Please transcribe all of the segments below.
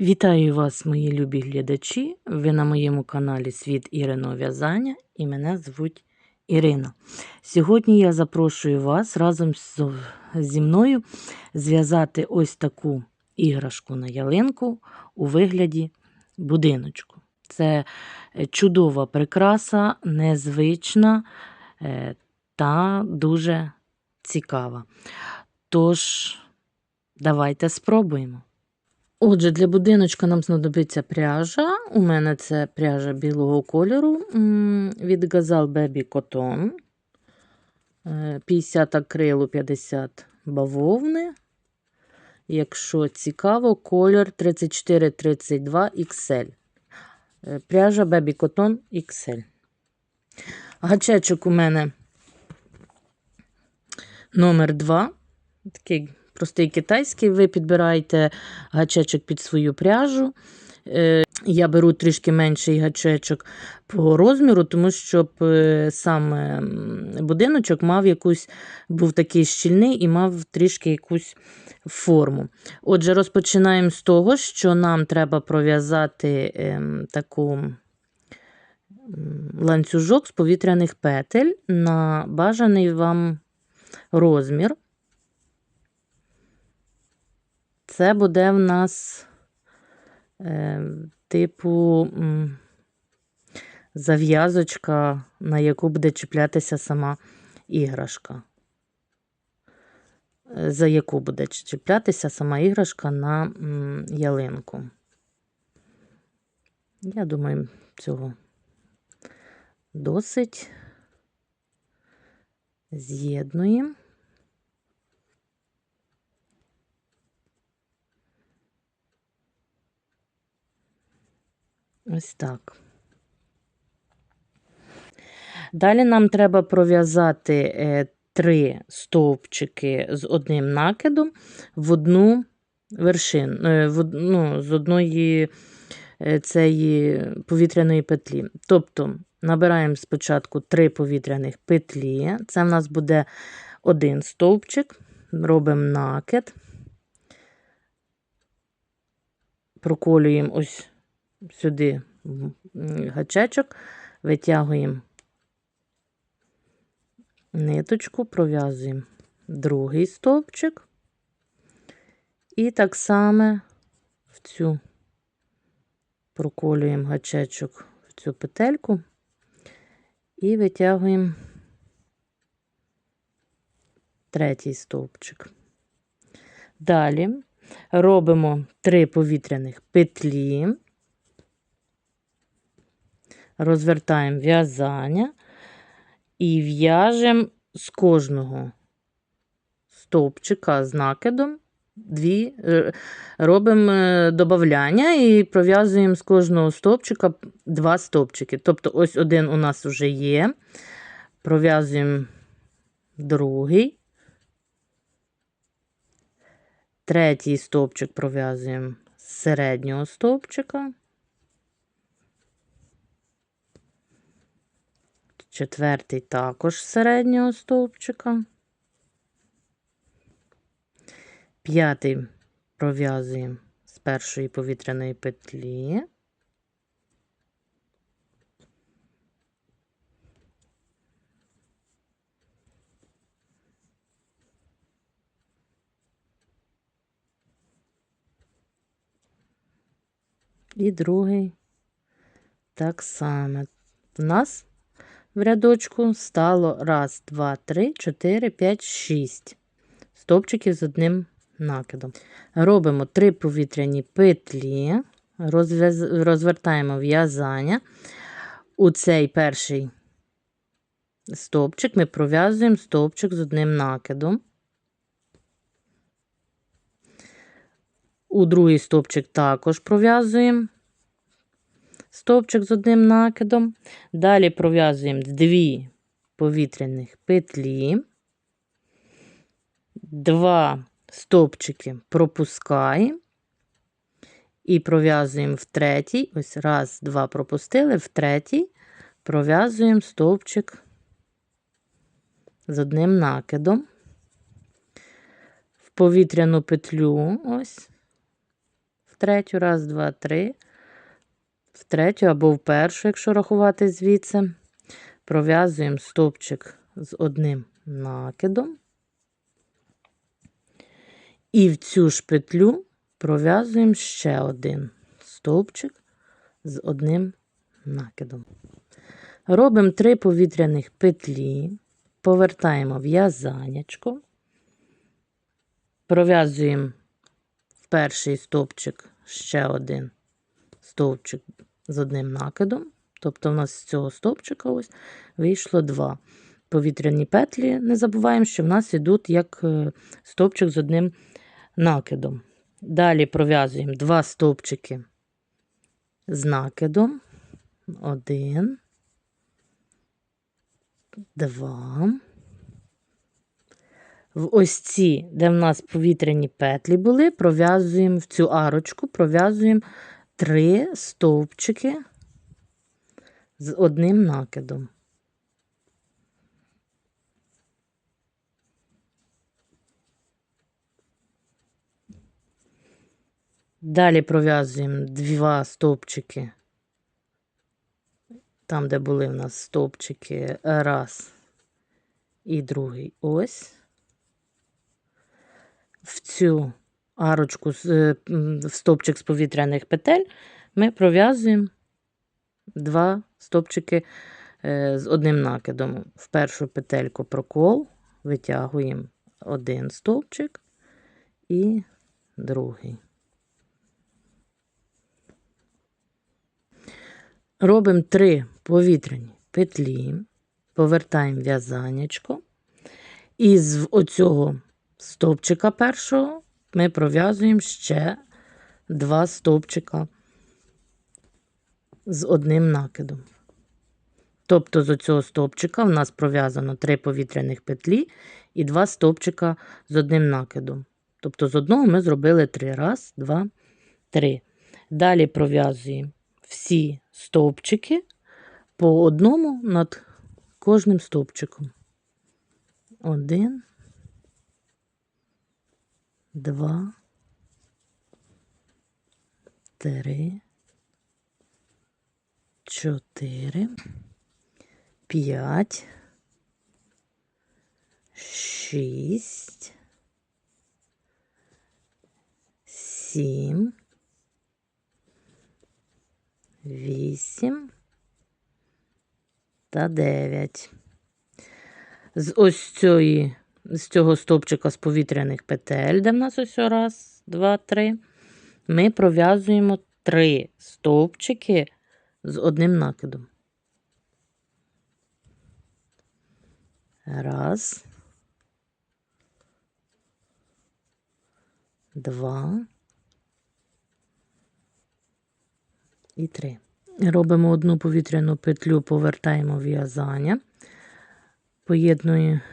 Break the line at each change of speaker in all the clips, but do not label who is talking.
Вітаю вас, мої любі глядачі. Ви на моєму каналі Світ Іриного В'язання і мене звуть Ірина. Сьогодні я запрошую вас разом зі мною зв'язати ось таку іграшку на ялинку у вигляді будиночку. Це е, чудова прикраса, незвична е, та дуже цікава. Тож, давайте спробуємо. Отже, для будиночка нам знадобиться пряжа. У мене це пряжа білого кольору від Gazal Baby Cotton. Е, 50 акрилу, 50 бавовни. Якщо цікаво, колір 34-32 XL. Е, Пряжа Baby Cotton XL. Гачечок у мене номер 2. Такий простий китайський. Ви підбираєте гачечок під свою пряжу. Е, Я беру трішки менший гачечок по розміру, тому щоб е, сам ем, будиночок мав якусь, був такий щільний і мав трішки якусь форму. Отже, розпочинаємо з того, що нам треба пров'язати ем, таку ланцюжок з повітряних петель на бажаний вам розмір. Це буде в нас е, типу зав'язочка, на яку буде чіплятися сама іграшка. Е, За яку буде чіплятися сама іграшка на ялинку. Я думаю, цього досить. З'єднуємо. Ось так. Далі нам треба пров'язати е, три стовпчики з одним накидом в одну вершину, е, в, ну, з одної е, цієї повітряної петлі. Тобто набираємо спочатку три повітряних петлі. Це в нас буде один стовпчик, робимо накид, проколюємо ось сюди гачечок, витягуємо ниточку, пров'язуємо другий стовпчик. І так само в цю проколюємо гачечок в цю петельку і витягуємо третій стовпчик. Далі робимо три повітряних петлі, розвертаємо в'язання і в'яжемо з кожного стовпчика з накидом дві, е, робимо е, добавляння і пров'язуємо з кожного стовпчика два стовпчики. Тобто, ось один у нас вже є. Пров'язуємо другий. Третій стовпчик пров'язуємо з середнього стовпчика. Четвертий також з середнього стовпчика. П'ятий пров'язуємо з першої повітряної петлі. І другий так само. У нас в рядочку стало раз, два, три, чотири, п'ять, шість стовпчиків з одним накидом. Робимо три повітряні петлі, розвертаємо в'язання. У цей перший стовпчик ми пров'язуємо стовпчик з одним накидом. У другий стовпчик також пров'язуємо стовпчик з одним накидом. Далі пров'язуємо дві повітряних петлі, два стовпчики пропускаємо і пров'язуємо в третій. Ось раз, два пропустили, в третій пров'язуємо стовпчик з одним накидом. В повітряну петлю, ось, третю, раз, два, три, в третю або в першу, якщо рахувати звідси. Пров'язуємо стовпчик з одним накидом. І в цю ж петлю пров'язуємо ще один стовпчик з одним накидом. Робимо три повітряних петлі, повертаємо в'язанячко, пров'язуємо в перший стовпчик ще один стовпчик з одним накидом. Тобто, у нас з цього стовпчика ось вийшло два повітряні петлі. Не забуваємо, що в нас йдуть як е, стовпчик з одним накидом. Далі пров'язуємо два стовпчики з накидом. Один, два. В ось ці, де в нас повітряні петлі були, пров'язуємо в цю арочку, пров'язуємо три стовпчики з одним накидом. Далі пров'язуємо два стовпчики, там, де були в нас стовпчики, раз і другий ось. В цю арочку в стовпчик з повітряних петель ми пров'язуємо два стовпчики е, з одним накидом. В першу петельку прокол, витягуємо один стовпчик і другий. Робимо три повітряні петлі, повертаємо в'язанечко. І з оцього стовпчика першого ми пров'язуємо ще два стовпчика з одним накидом. Тобто з оцього стовпчика в нас пров'язано три повітряних петлі і два стовпчика з одним накидом. Тобто з одного ми зробили три. Раз, два, три. Далі пров'язуємо всі стовпчики по одному над кожним стовпчиком. Один, два, три, чотири, п'ять, шість, сім, вісім та дев'ять. З ось цієї, з цього стовпчика з повітряних петель, де в нас ось раз, два, три, ми пров'язуємо три стовпчики з одним накидом. Раз. Два. І три. Робимо одну повітряну петлю, повертаємо в'язання.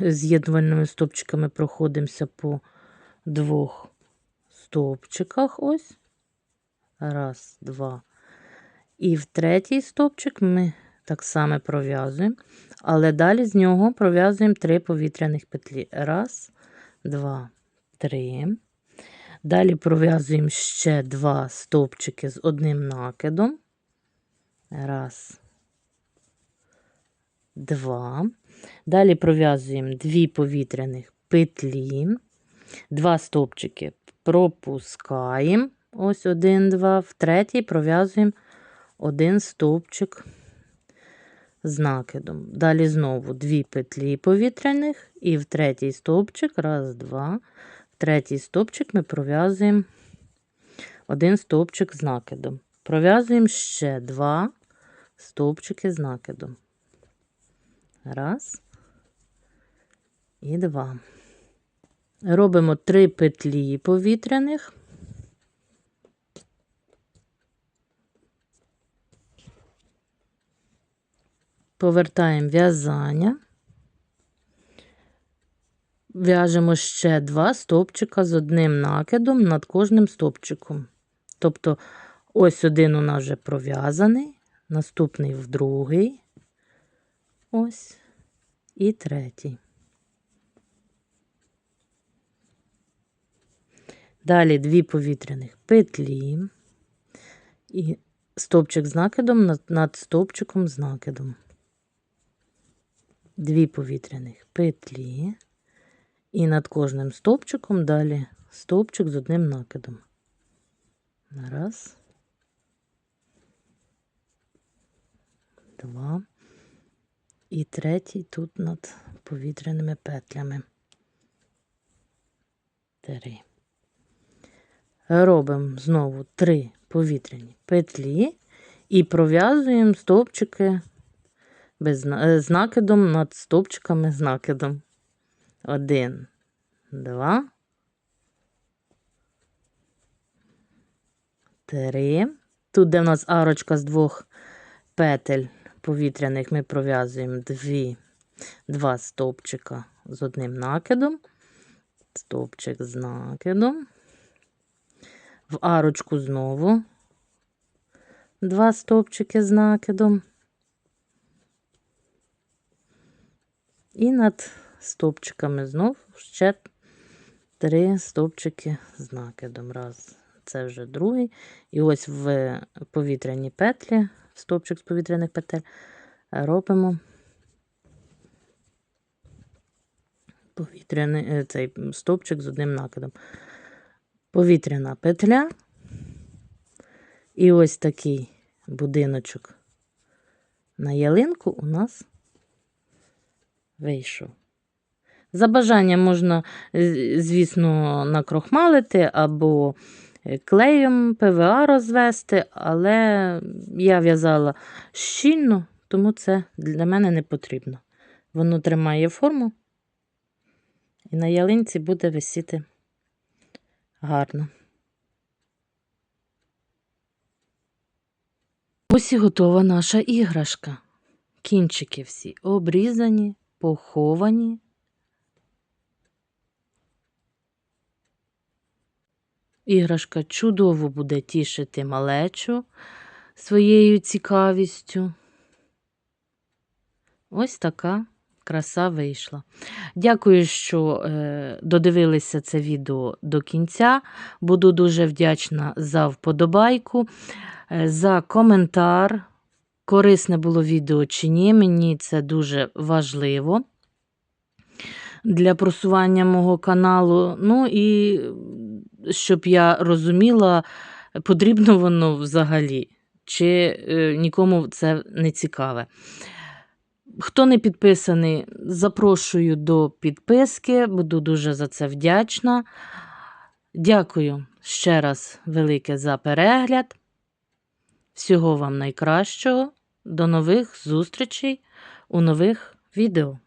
З'єднувальними стовпчиками проходимося по двох стовпчиках. Ось. Раз, два. І в третій стовпчик ми так само пров'язуємо, але далі з нього пров'язуємо три повітряних петлі. Раз, два, три. Далі пров'язуємо ще два стовпчики з одним накидом. Раз, два. Далі пров'язуємо дві повітряних петлі, два стовпчики пропускаємо. Ось один, два, в третій пров'язуємо один стовпчик з накидом. Далі знову дві петлі повітряних, і в третій стовпчик, раз, два, в третій стовпчик ми пров'язуємо один стовпчик з накидом. Пров'язуємо ще два стовпчики з накидом. Раз і два. Робимо три петлі повітряних. Повертаємо в'язання, в'яжемо ще два стовпчика з одним накидом над кожним стовпчиком. Тобто, ось один у нас вже пров'язаний, наступний в другий, ось, і третій. Далі дві повітряних петлі і стовпчик з накидом над, над стовпчиком з накидом. Дві повітряних петлі. І над кожним стовпчиком далі стовпчик з одним накидом. Раз. Два. І третій тут над повітряними петлями. Три. Робимо знову три повітряні петлі і пров'язуємо стовпчики без, е, з накидом над стовпчиками з накидом. Один, два, три. Тут, де в нас арочка з двох петель повітряних, ми пров'язуємо два стовпчика з одним накидом, стовпчик з накидом. В арочку знову два стовпчики з накидом. І над стовпчиками знов ще три стовпчики з накидом. Раз, це вже другий. І ось в повітряні петлі, стовпчик з повітряних петель, робимо повітряний е, цей стовпчик з одним накидом. Повітряна петля. І ось такий будиночок на ялинку у нас вийшов. За бажанням можна, звісно, накрохмалити або е, клеєм ПВА розвести, але я в'язала щільно, тому це для мене не потрібно. Воно тримає форму і на ялинці буде висіти гарно. Ось і готова наша іграшка. Кінчики всі обрізані, поховані. Іграшка чудово буде тішити малечу своєю цікавістю. Ось така краса вийшла. Дякую, що е, додивилися це відео до кінця. Буду дуже вдячна за вподобайку, е, за коментар. Корисне було відео чи ні, мені це дуже важливо для просування мого каналу. Ну і щоб я розуміла, потрібно воно взагалі, чи е, нікому це не цікаве. Хто не підписаний, запрошую до підписки, буду дуже за це вдячна. Дякую ще раз велике за перегляд. Всього вам найкращого. До нових зустрічей у нових відео.